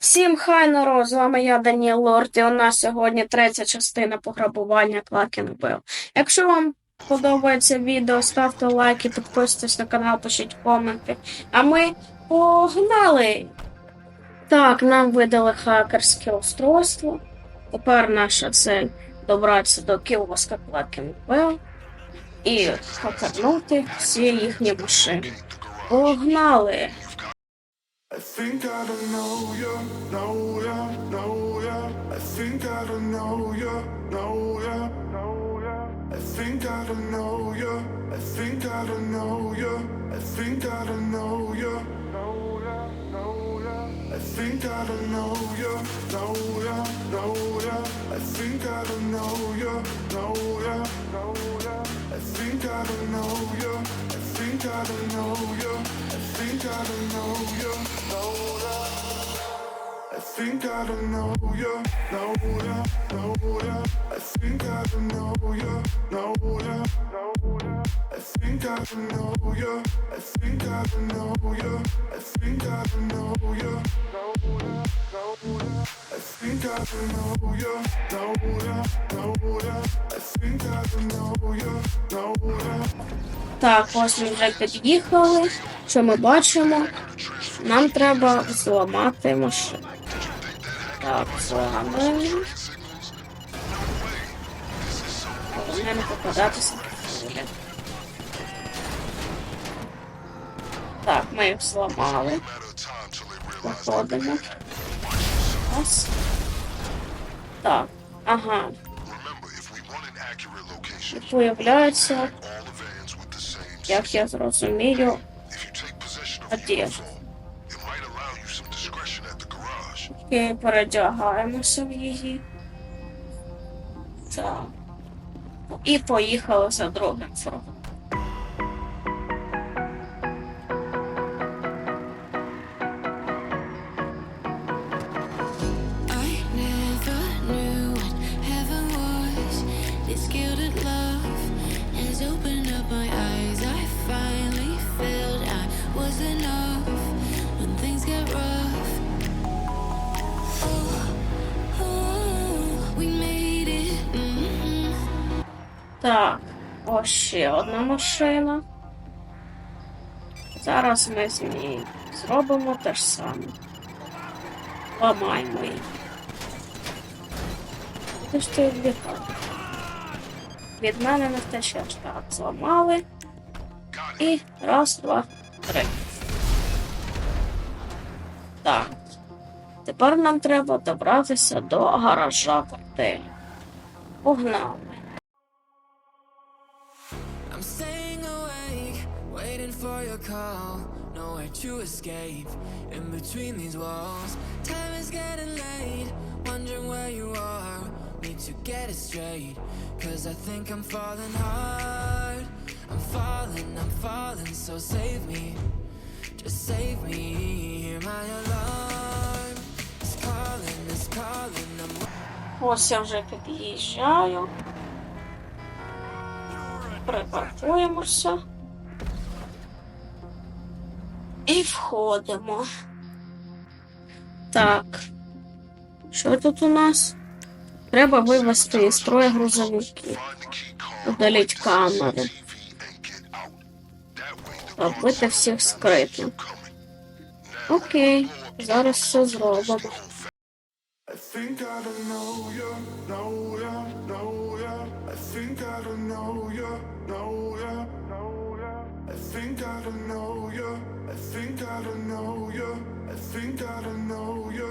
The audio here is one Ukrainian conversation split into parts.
Всім хай народ, з вами я, Даніел Лорд, і у нас сьогодні третя частина пограбування Клакін Бел. Якщо вам подобається відео, ставте лайки, підписуйтесь на канал, пишіть коменти. А ми погнали! Так, нам видали хакерське устройство. Тепер наша цель добратися до кіоска Клакін Бел і хакернути всі їхні машини. Погнали! I think I don't know you, know ya, know ya. I think I don't know you, know ya, know ya. I think I don't know you, I think I don't know you. I think I don't know you, know ya, know ya. I think I don't know you, know ya, know ya. I think I don't know you, know ya, know ya. I think I don't know you, I think I don't I think I don't know ya, know ya. Think I know you. I think I know you. I think I know you, I think I know you. Know you, know ya. I think I know you, know you. Так, ось ми вже під'їхали. Що ми бачимо? Нам треба зламати машину. Так, зламаємо. Головне попадатися. Так, ми їх зламали. Виходимо. Ось. Так, ага. І Появляється, як я зрозумію, одежда. І передягаємося в її. Так. І поїхали за другим фронтом. Одна машина. Зараз ми з ній зробимо те ж саме. Ламаємо її. Ти ж ти відлітав. Від мене не втечеш. Так, зламали. І раз, два, три. Так. Тепер нам треба добратися до гаража котелю. Погнали. to escape in between these walls. Time is getting late, wondering where you are. Need to get it straight, cause I think I'm falling hard. I'm falling, I'm falling, so save me. Just save me. Hear my alarm. It's calling, it's calling. I'm Ось я вже під'їжджаю. Припаркуємося. І входимо. Так. Що тут у нас? Треба вивести із строя грузовики. Удаліть камери. Робити всіх скритно. Окей, зараз все зробимо. Think I don't know ya,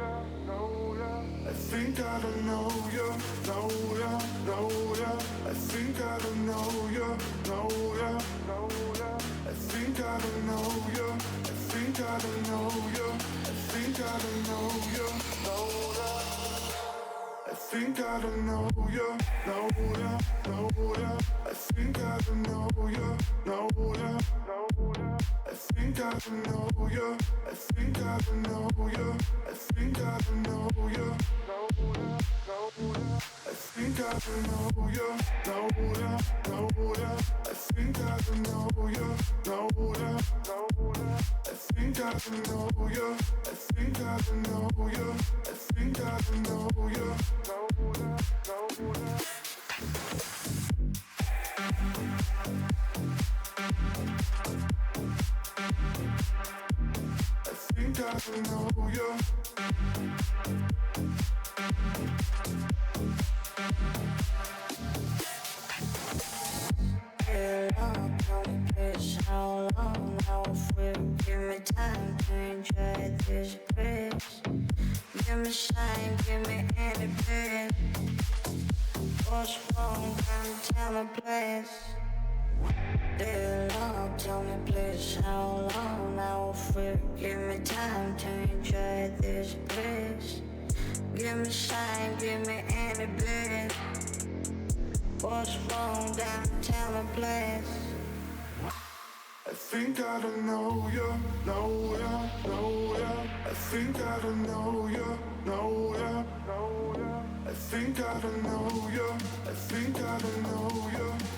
ya. I think I don't know you, know ya, know ya. I think I don't know you, know ya, know ya. I think I don't know you, I think I don't know you. I think I don't know you, know ya. I think I don't know you, know ya, know ya. I think I don't know you, know ya, know ya. I think I know you, I think I know you. I think I know you, ya. I think I know you, know ya, know ya. I think I know you, know ya, know ya. I think I know you. I think I know you. I think I know you. Know ya, know ya. What's wrong? Tell me, please. Tell me, please, how long now will give me time to enjoy this grace? Give me shine, give me any bit. What's wrong? Come tell me, please. I think I don't know you, know ya, know. I think I don't know you, know ya, know. I think I don't know you, I think I don't know you, I I. I I. I I.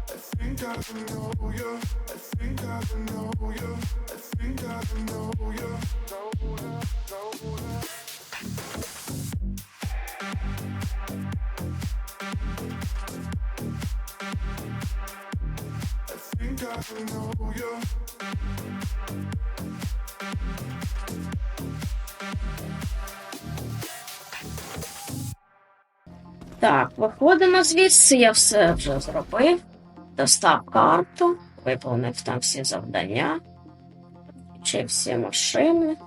Так, виходимо звідси, я все вже зробив. Достав карту, виповнив там всі завдання, чи всі машини.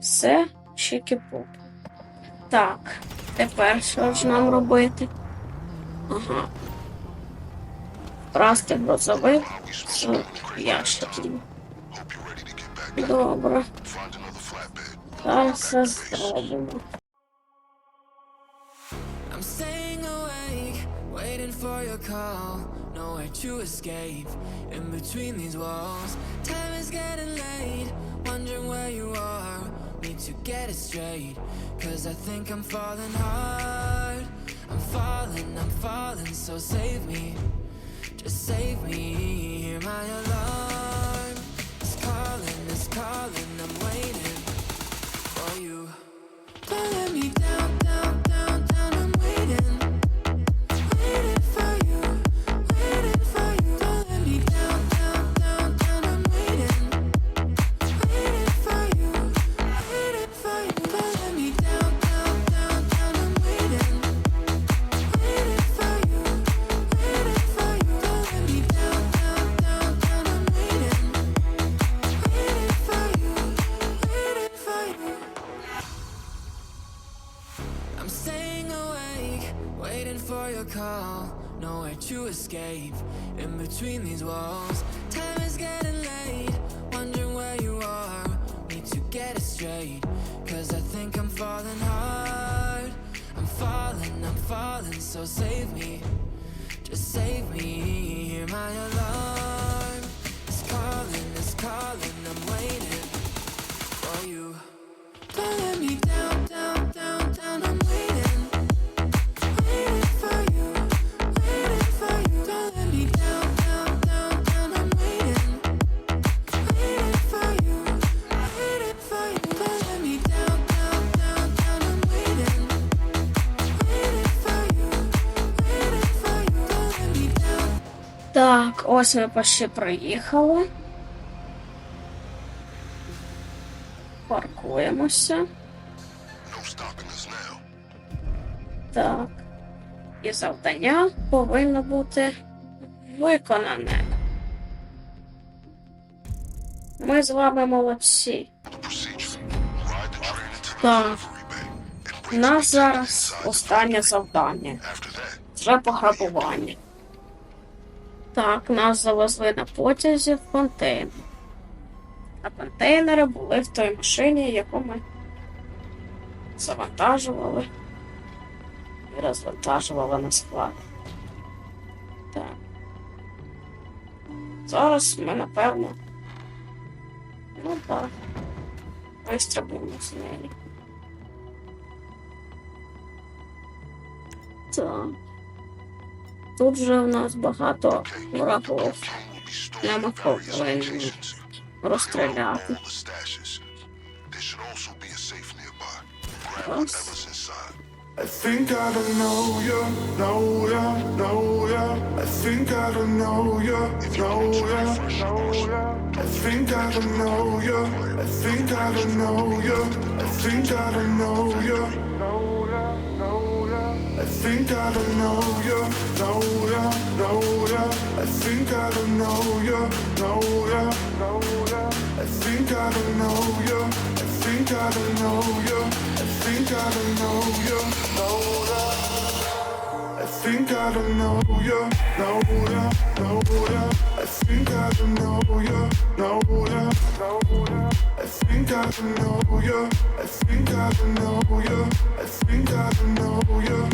Все, чики-пуп. Так, тепер що ж нам робити? Ага. Вкрасти грузовик з ящиків. Добре. Зараз все зробимо. I'm staying awake, for your call. Nowhere to escape, in between these walls. Time is getting late, wondering where you are. Need to get it straight, cause I think I'm falling hard. I'm falling, I'm falling, so save me. Just save me. Hear my alarm. It's calling, it's calling, I'm waiting for you. Don't let me down, ось ми почти приїхали. Паркуємося. Так. І завдання повинно бути виконане. Ми з вами молодці. Так. Нас зараз останнє завдання. Вже пограбування. Так, нас завезли на потязі в контейнер. А контейнери були в той машині, яку ми завантажували і розвантажували на склад. Так. Зараз ми, напевно. Ну так. Вистрибуємо з неї. Так. Тут вже в нас багато розстріляти. safe nearby. Grab Yes. whatever's inside. I think I don't know you, know ya, know ya. I think I don't know you, know ya, know ya. I think I don't know you, I think I don't know you, I think I don't know you, know ya, know ya. I think I don't know you, know ya, know ya. I think I don't know you, know ya, know ya. I think I don't know you, I think I don't know you, I think I don't know you, know ya. I think I don't know you, know ya, know ya. I think I don't know you, know ya, know ya. I think I know you, I think I know you, I think I know you.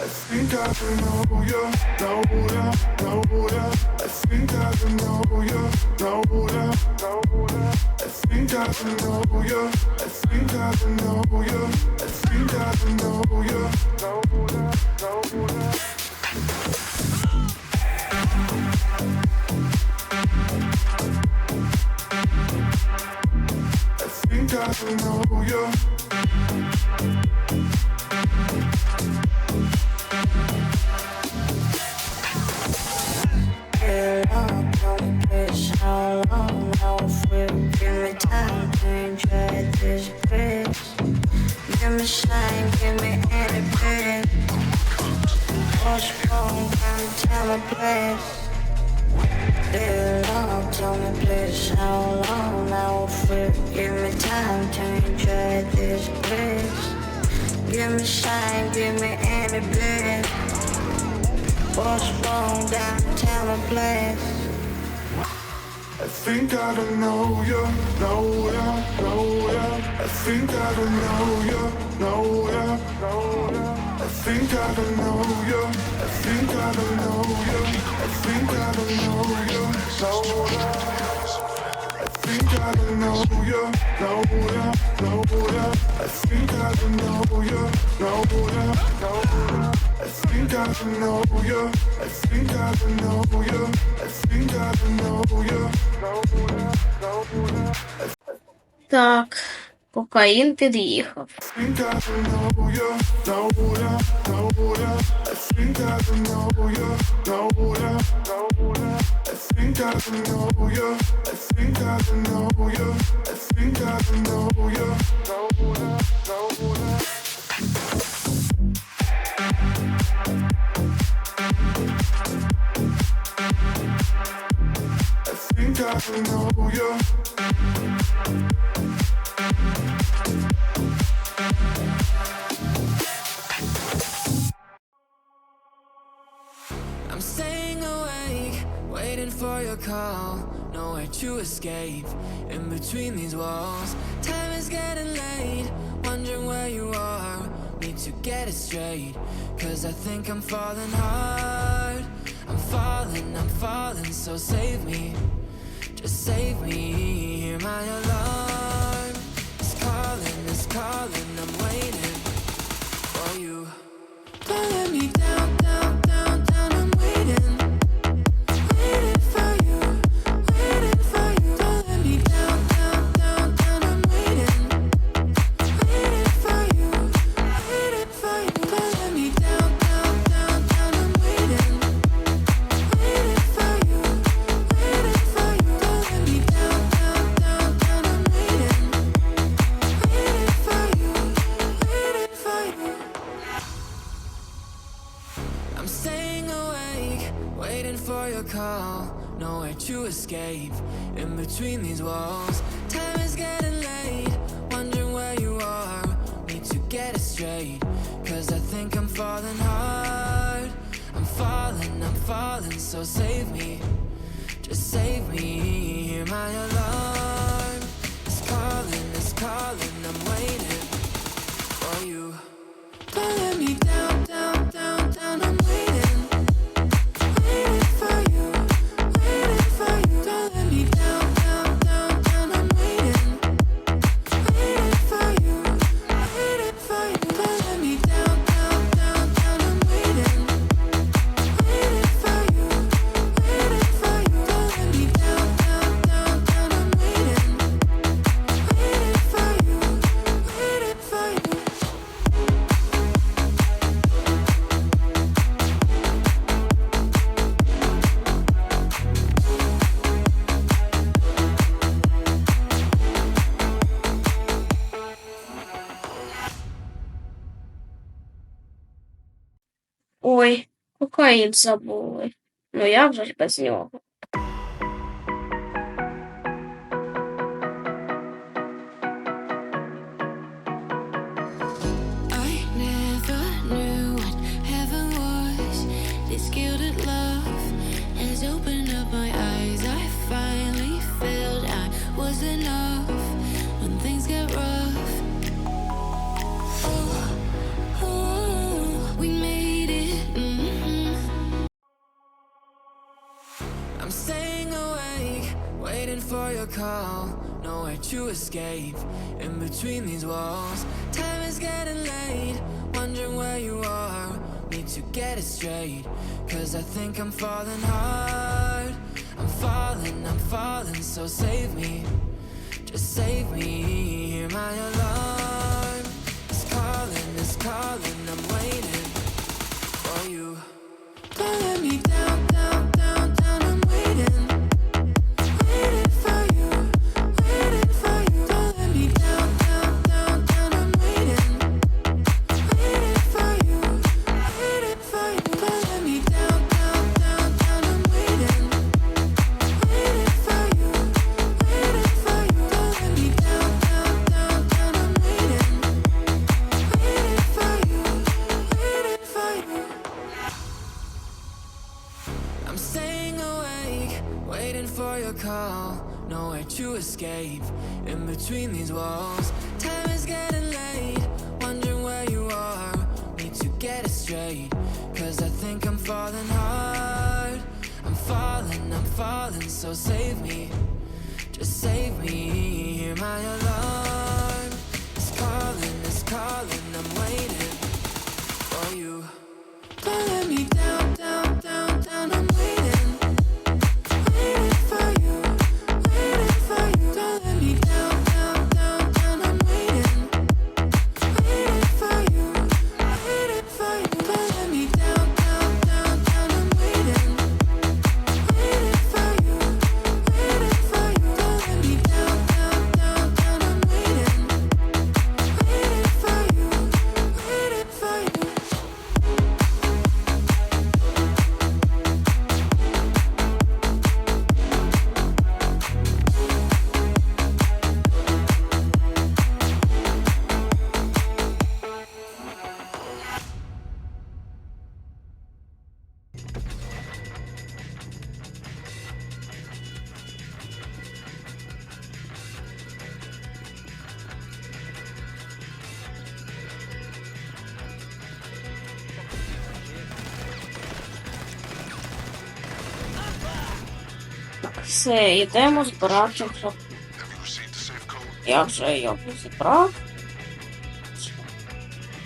I think I know you, know ya, know ya. I think I know you, know ya, know ya. I think I know you, I think I know you, I think I know you, know ya, know ya. to know you. I don't know you, know ya, know ya. I think I don't know you, know ya, know ya. I think I don't know you, I think I don't know you, I think I don't know you, know ya I think I don't know you, know ya, know ya. I think I don't know you, know ya, know ya. I think I don't know you, I think I don't know you, I think I don't know you, know ya, know ya. Так, кокаїн під'їхав. think I don't know you, know ya, know ya. I think I don't know you, know ya, know ya. I think I don't know you, I think I don't know you, I think I don't know you, know Know ya. I think I know you. Cause I think I'm falling hard. I'm falling, I'm falling, so save me. Just save me, hear my alarm. It's calling, it's calling, їх забули. Ну як же ж без нього? your call, nowhere to escape. In between these walls, time is getting late. Wondering where you are, need to get it straight. Cause I think I'm falling hard. I'm falling, I'm falling, so save me. Just save me, hear my alarm. It's calling, it's calling. Все, йдемо збирати. Я вже його зібрав.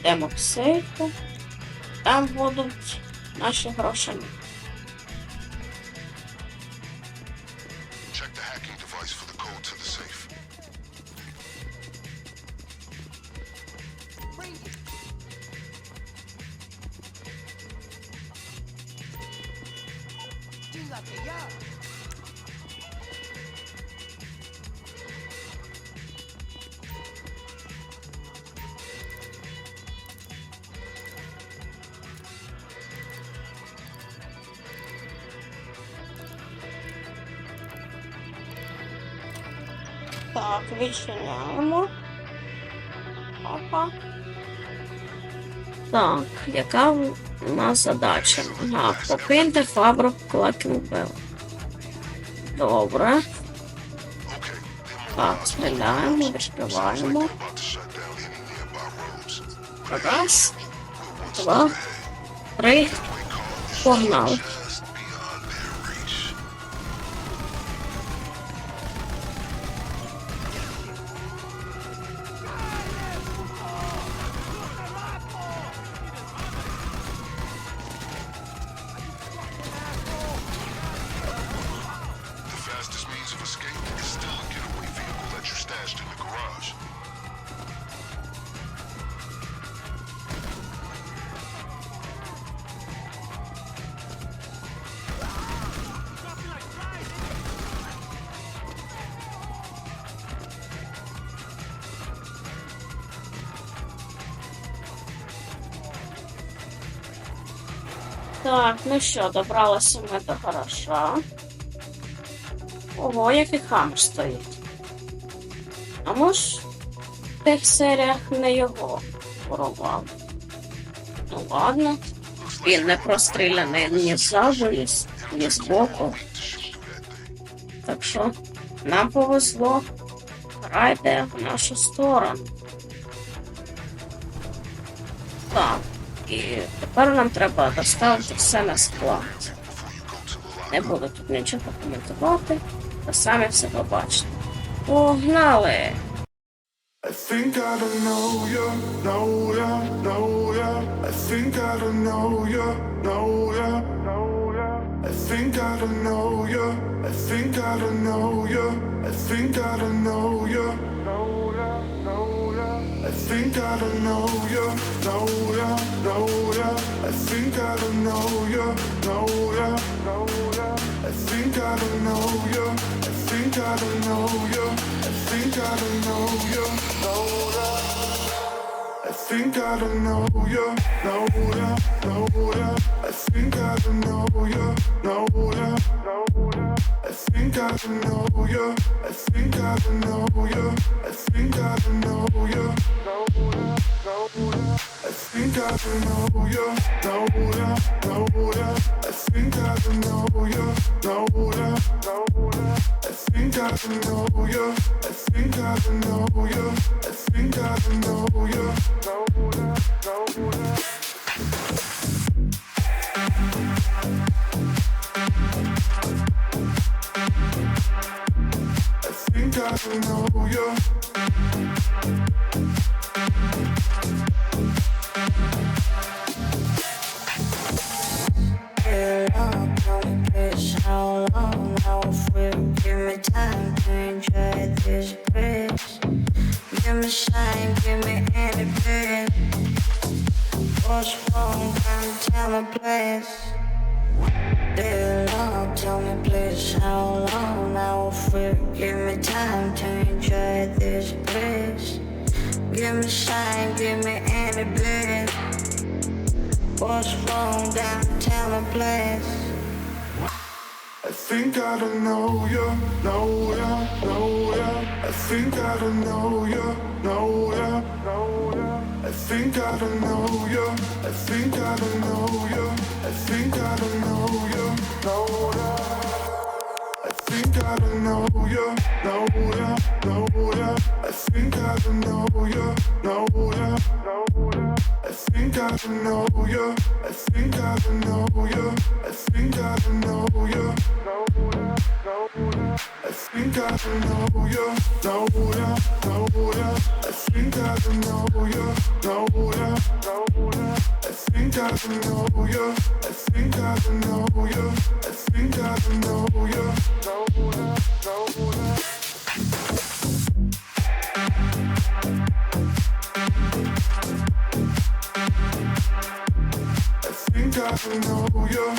Йдемо в сейфу. Там будуть наші гроші. Так, відчиняємо. Опа. Так, яка в нас задача? Ага, покиньте фабрику Клакінбел. Добре. Так, стріляємо, відкриваємо. Раз, два, три. Погнали. In the garage. Так, ну що, добралися ми до гаража. Ого, який хамер стоїть. А в тих серіях не його порував. Ну ладно. Він не простріляний ні ззаду, ні, з- ні збоку. Так що нам повезло. Гра йде в нашу сторону. Так. І тепер нам треба доставити все на склад. Не буду тут нічого коментувати, ви самі все побачите. Погнали! I think I don't know you, know ya, know ya. I think I don't know you, know ya, know ya. I think I don't know you, I think I don't know you, I think I don't know you, know ya, know ya. I think I don't know you, know ya, know ya. I think I don't know you, know ya, know ya. I think I don't know you, I think I don't know I I think I don't know you, know ya, know ya. I think I don't know you, know ya, know ya. I think I don't know you, I think I don't know you, I think I don't know you, know ya, know ya. I think I don't know you, know ya, know ya. I think I don't know you, know ya, know ya. I think I know you, I think I know you, I think I know you. I think I know you. Give me shine, give me any bliss. What's wrong down, tell me please. I think I don't know ya, know ya, know ya. I think I don't know ya, know ya, know ya. I think I don't know ya, I think I don't know ya. I think I don't know ya, know ya think I don't know ya, know ya, know ya. I think I don't know ya, know ya, know ya. I think I don't know ya, I think I don't know ya, I think I don't know ya. I think I don't know ya, know ya, know ya. I think I don't know ya, know ya, know ya. I think I know you.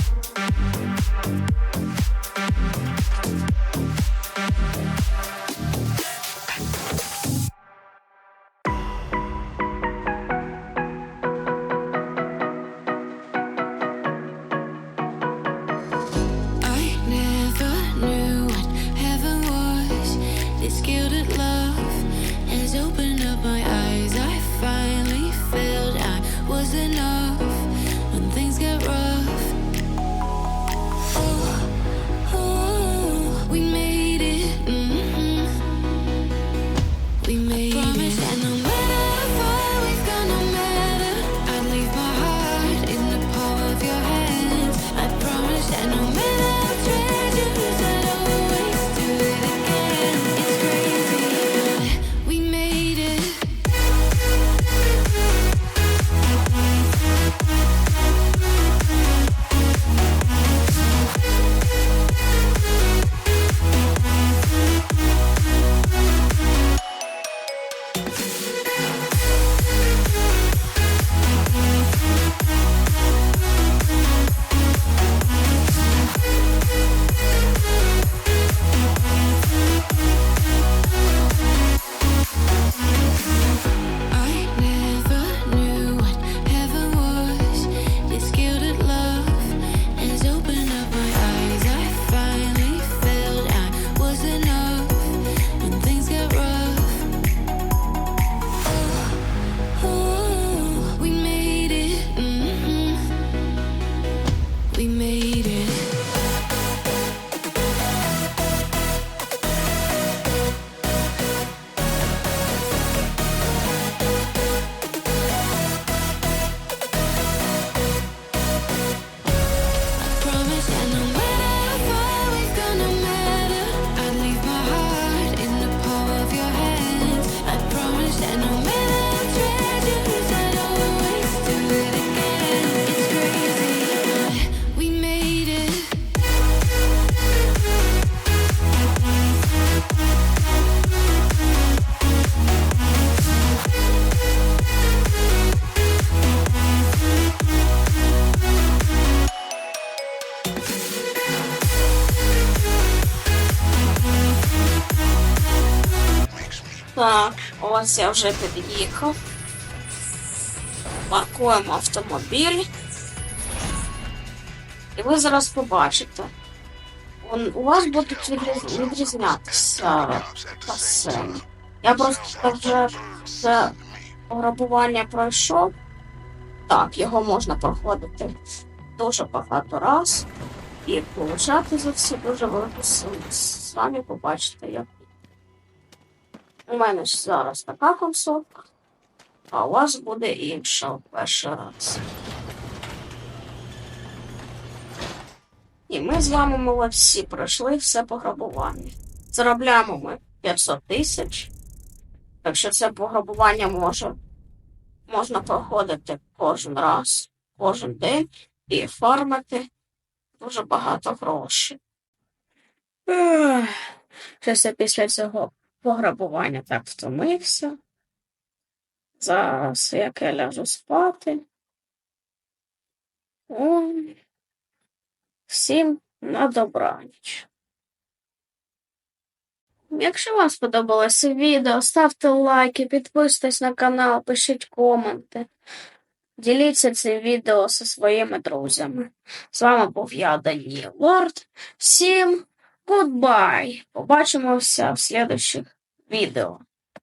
Ось я вже під'їхав. Паркуємо автомобіль. І ви зараз побачите. У вас будуть відріз- відрізнятися басейни. Я просто вже це пограбування пройшов. Так, його можна проходити дуже багато раз і получати за це дуже велику суму. Самі побачите, як. У мене ж зараз така консолька, а у вас буде інша в перший раз. І ми з вами молодці, пройшли все пограбування. Заробляємо ми 500 тисяч. Так що це пограбування може, можна проходити кожен раз, кожен день і фармити дуже багато грошей. Щось я після цього пограбування так втомився. Зараз як я ляжу спати. О, всім на добраніч. Якщо вам сподобалося відео, ставте лайки, підписуйтесь на канал, пишіть коменти. Діліться цим відео зі своїми друзями. З вами був я, Даніел Лорд. Всім гудбай! Побачимося в слідучих vido